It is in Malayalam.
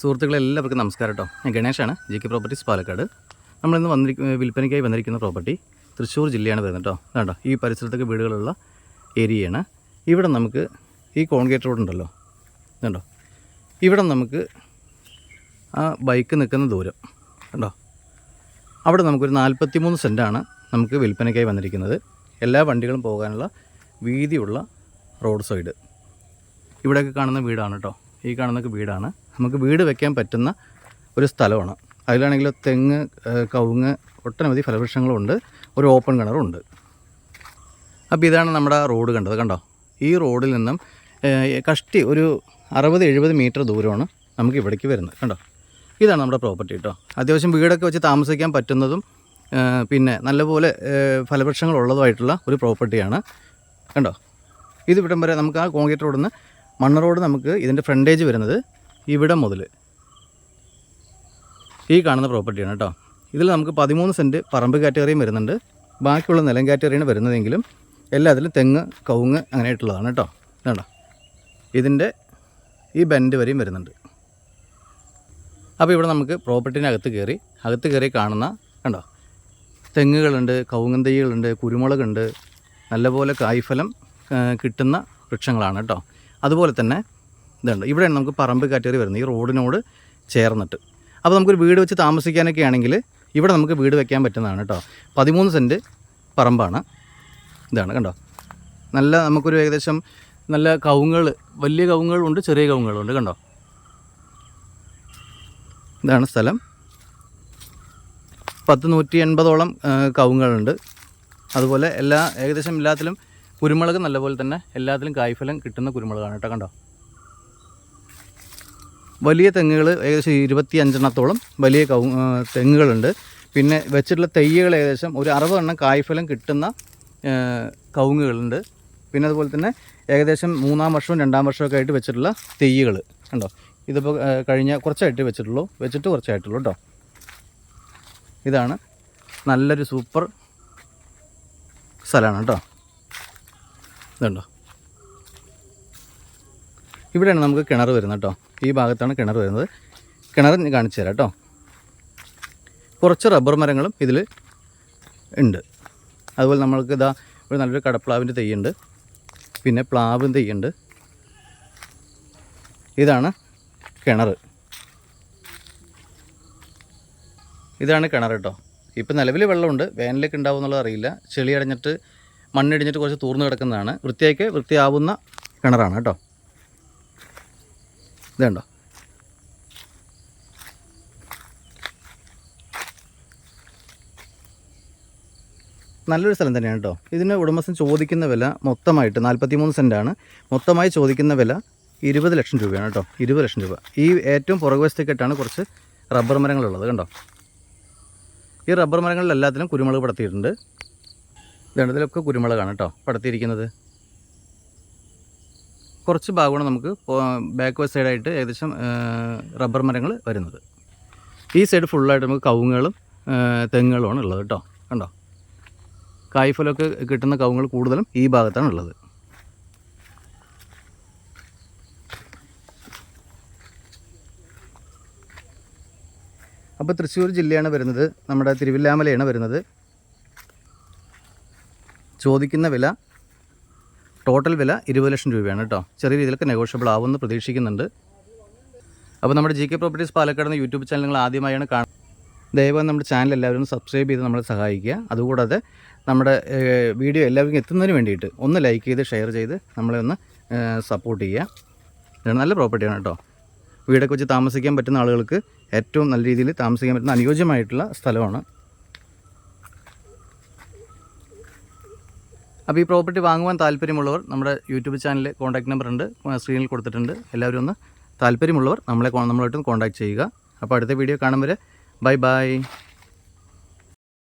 സുഹൃത്തുക്കളെ എല്ലാവർക്കും നമസ്കാരം കേട്ടോ ഞാൻ ഗണേഷാണ്. G K properties Palakkad. നമ്മളിന്ന് വന്നിരിക്കുന്ന വിൽപ്പനയ്ക്കായി വന്നിരിക്കുന്ന പ്രോപ്പർട്ടി തൃശ്ശൂർ ജില്ലയാണ് വരുന്നത് കേട്ടോ കേട്ടോ ഈ പരിസരത്തൊക്കെ വീടുകളുള്ള ഏരിയയാണ്. ഇവിടെ നമുക്ക് ഈ കോൺക്രീറ്റ് റോഡ് ഉണ്ടല്ലോ. കണ്ടോ ഇവിടെ നമുക്ക് ആ ബൈക്ക് നിൽക്കുന്ന ദൂരം. കണ്ടോ അവിടെ നമുക്കൊരു നാൽപ്പത്തി മൂന്ന് സെന്റാണ് നമുക്ക് വിൽപ്പനയ്ക്കായി വന്നിരിക്കുന്നത്. എല്ലാ വണ്ടികളും പോകാനുള്ള വീതിയുള്ള റോഡ് സൈഡ്. ഇവിടെയൊക്കെ കാണുന്ന വീടാണ് കേട്ടോ ഈ കാണുന്നൊക്കെ വീടാണ്. നമുക്ക് വീട് വെക്കാൻ പറ്റുന്ന ഒരു സ്ഥലമാണ്. അതിലാണെങ്കിൽ തെങ്ങ് കവുങ്ങ് ഒട്ടനവധി ഫലവൃക്ഷങ്ങളുണ്ട്. ഒരു ഓപ്പൺ കിണറുണ്ട് അപ്പോൾ ഇതാണ് നമ്മുടെ റോഡ് കണ്ടത്. കണ്ടോ? ഈ റോഡിൽ നിന്നും കഷ്ടി ഒരു അറുപത് എഴുപത് മീറ്റർ ദൂരമാണ് നമുക്ക് ഇവിടേക്ക് വരുന്നത്. കണ്ടോ? ഇതാണ് നമ്മുടെ പ്രോപ്പർട്ടി കേട്ടോ അത്യാവശ്യം വീടൊക്കെ വെച്ച് താമസിക്കാൻ പറ്റുന്നതും പിന്നെ നല്ലപോലെ ഫലവൃക്ഷങ്ങളുള്ളതുമായിട്ടുള്ള ഒരു പ്രോപ്പർട്ടിയാണ് കണ്ടോ? ഇത് ഇവിടം വരെ നമുക്ക് ആ കോൺക്രീറ്റ് റോഡിൽ നിന്ന് മണ്ണ് റോഡ് നമുക്ക് ഇതിന്റെ ഫ്രണ്ടേജ് വരുന്നത് ഇവിടം മുതൽ ഈ കാണുന്ന പ്രോപ്പർട്ടിയാണ് കേട്ടോ ഇതിൽ നമുക്ക് പതിമൂന്ന് സെന്റ് പറമ്പ് കാറ്റഗറിയും വരുന്നുണ്ട്. ബാക്കിയുള്ള നിലം കാറ്റഗറിയാണ് വരുന്നതെങ്കിലും എല്ലാത്തിലും തെങ്ങ് കവുങ്ങ് അങ്ങനെയായിട്ടുള്ളതാണ് കേട്ടോ വേണ്ട ഇതിന്റെ ഈ ബെൻഡ് വരെയും വരുന്നുണ്ട്. അപ്പോൾ ഇവിടെ നമുക്ക് പ്രോപ്പർട്ടീന്റെ അകത്ത് കയറി അകത്ത് കയറി കാണുന്ന കണ്ടോ? തെങ്ങുകളുണ്ട് കവുങ്ങൻ തൈകളുണ്ട് കുരുമുളകുണ്ട് നല്ലപോലെ കായ്ഫലം കിട്ടുന്ന വൃക്ഷങ്ങളാണ് കേട്ടോ അതുപോലെ തന്നെ ഇതുണ്ട്. ഇവിടെയാണ് നമുക്ക് പറമ്പ് കാറ്റഗറി വരുന്നത്. ഈ റോഡിനോട് ചേർന്നിട്ട്. അപ്പോൾ നമുക്കൊരു വീട് വെച്ച് താമസിക്കാനൊക്കെ ആണെങ്കിൽ ഇവിടെ നമുക്ക് വീട് വെക്കാൻ പറ്റുന്നതാണ് കേട്ടോ. പതിമൂന്ന് സെന്റ് പറമ്പാണ്. ഇതാണ് കണ്ടോ? നല്ല നമുക്കൊരു ഏകദേശം നല്ല കവുങ്ങൾ വലിയ കവുങ്ങളുണ്ട് ചെറിയ കവുങ്ങളുണ്ട് കണ്ടോ? ഇതാണ് സ്ഥലം. പത്ത് നൂറ്റി എൺപതോളം കവുങ്ങളുണ്ട് അതുപോലെ എല്ലാ ഏകദേശം എല്ലാത്തിലും കുരുമുളക് നല്ലപോലെ തന്നെ എല്ലാത്തിലും കായ്ഫലം കിട്ടുന്ന കുരുമുളകാണ് കേട്ടോ കണ്ടോ? വലിയ തെങ്ങുകൾ ഏകദേശം ഇരുപത്തി അഞ്ചെണ്ണത്തോളം വലിയ കൗ തെങ്ങുകളുണ്ട്. പിന്നെ വെച്ചിട്ടുള്ള തെയ്യകൾ ഏകദേശം ഒരു അറുപതെണ്ണം കായ്ഫലം കിട്ടുന്ന കവുങ്ങുകളുണ്ട്. പിന്നെ അതുപോലെ തന്നെ ഏകദേശം മൂന്നാം വർഷവും രണ്ടാം വർഷമൊക്കെ ആയിട്ട് വെച്ചിട്ടുള്ള തെയ്യകൾ കണ്ടോ? ഇതിപ്പോൾ കഴിഞ്ഞ കുറച്ചായിട്ട് വെച്ചിട്ടുള്ളൂ. വെച്ചിട്ട് കുറച്ചായിട്ടുള്ളൂ കേട്ടോ. ഇതാണ് നല്ലൊരു സൂപ്പർ സ്ഥലമാണ് കേട്ടോ. ഇതുണ്ടോ? ഇവിടെയാണ് നമുക്ക് കിണർ വരുന്നത് കേട്ടോ ഈ ഭാഗത്താണ് കിണർ വരുന്നത്. കിണർ കാണിച്ചു തരാം കേട്ടോ കുറച്ച് റബ്ബർ മരങ്ങളും ഇതിൽ ഉണ്ട്. അതുപോലെ നമ്മൾക്ക് ഇതാ ഇവിടെ നല്ലൊരു കടപ്ലാവിന്റെ തെയ്യുണ്ട്. പിന്നെ പ്ലാവും തെയ്യുണ്ട്. ഇതാണ് കിണർ. ഇതാണ് കിണർ കേട്ടോ ഇപ്പം നിലവിൽ വെള്ളമുണ്ട്. വേനലൊക്കെ ഉണ്ടാവും എന്നുള്ളത് അറിയില്ല. ചെളി അടഞ്ഞിട്ട് മണ്ണിടിഞ്ഞിട്ട് കുറച്ച് തൂർന്ന് കിടക്കുന്നതാണ്. വൃത്തിയാക്കി വൃത്തിയാവുന്ന കിണറാണ് കേട്ടോ ഇതുണ്ടോ? നല്ലൊരു സ്ഥലം തന്നെയാണ് കേട്ടോ ഇതിന് ഉടമസ്ഥൻ ചോദിക്കുന്ന വില മൊത്തമായിട്ട് നാൽപ്പത്തി മൂന്ന് സെന്റാണ് മൊത്തമായി ചോദിക്കുന്ന വില ഇരുപത് ലക്ഷം രൂപയാണ് കേട്ടോ ഇരുപത് ലക്ഷം രൂപ. ഈ ഏറ്റവും പുറകുവശത്തേക്കായിട്ടാണ് കുറച്ച് റബ്ബർ മരങ്ങളുള്ളത് കണ്ടോ? ഈ റബ്ബർ മരങ്ങളിൽ എല്ലാത്തിനും കുരുമുളക് പടത്തിയിട്ടുണ്ട്. ഇതാണ് ഇതിലൊക്കെ കുരുമുളകാണ് കേട്ടോ പടത്തിയിരിക്കുന്നത്. കുറച്ച് ഭാഗമാണ് നമുക്ക് ബാക്ക് സൈഡായിട്ട് ഏകദേശം റബ്ബർ മരങ്ങൾ വരുന്നത്. ഈ സൈഡ് ഫുള്ളായിട്ട് നമുക്ക് കവുങ്ങുകളും തെങ്ങുകളുമാണ് ഉള്ളത് കേട്ടോ. കണ്ടോ? കായ്ഫലമൊക്കെ കിട്ടുന്ന കവുങ്ങൾ കൂടുതലും ഈ ഭാഗത്താണ് ഉള്ളത്. അപ്പോൾ തൃശ്ശൂർ ജില്ലയാണ് വരുന്നത്. നമ്മുടെ തിരുവില്ലാമലയാണ് വരുന്നത്. ചോദിക്കുന്ന വില ടോട്ടൽ വില ഇരുപത് ലക്ഷം രൂപയാണ് കേട്ടോ. ചെറിയ രീതിയിലൊക്കെ നെഗോഷ്യബിൾ ആവുമെന്ന് പ്രതീക്ഷിക്കുന്നുണ്ട്. അപ്പോൾ നമ്മുടെ ജി കെ പ്രോപ്പർട്ടീസ് പാലക്കാട് എന്ന യൂട്യൂബ് ചാനൽ നിങ്ങൾ ആദ്യമായാണ് കാണുന്നത്. ദയവായി നമ്മുടെ ചാനൽ എല്ലാവരും സബ്സ്ക്രൈബ് ചെയ്ത് നമ്മളെ സഹായിക്കുക. അതുകൂടാതെ നമ്മുടെ വീഡിയോ എല്ലാവർക്കും എത്തുന്നതിന് വേണ്ടിയിട്ട് ഒന്ന് ലൈക്ക് ചെയ്ത് ഷെയർ ചെയ്ത് നമ്മളെ ഒന്ന് സപ്പോർട്ട് ചെയ്യുക. നല്ല പ്രോപ്പർട്ടിയാണ് കേട്ടോ. വീടൊക്കെ വെച്ച് താമസിക്കാൻ പറ്റുന്ന ആളുകൾക്ക് ഏറ്റവും നല്ല രീതിയിൽ താമസിക്കാൻ പറ്റുന്ന അനുയോജ്യമായിട്ടുള്ള സ്ഥലമാണ്. അപ്പോൾ ഈ പ്രോപ്പർട്ടി വാങ്ങുവാൻ താല്പര്യമുള്ളവർ നമ്മുടെ യൂട്യൂബ് ചാനലിൽ കോൺടാക്ട് നമ്പർ ഉണ്ട്. സ്ക്രീനിൽ കൊടുത്തിട്ടുണ്ട്. എല്ലാവരും ഒന്ന് താല്പര്യമുള്ളവർ നമ്മളെ നമ്മളായിട്ടും കോൺടാക്ട് ചെയ്യുക. അപ്പോൾ അടുത്ത വീഡിയോ കാണും വരെ. Bye bye.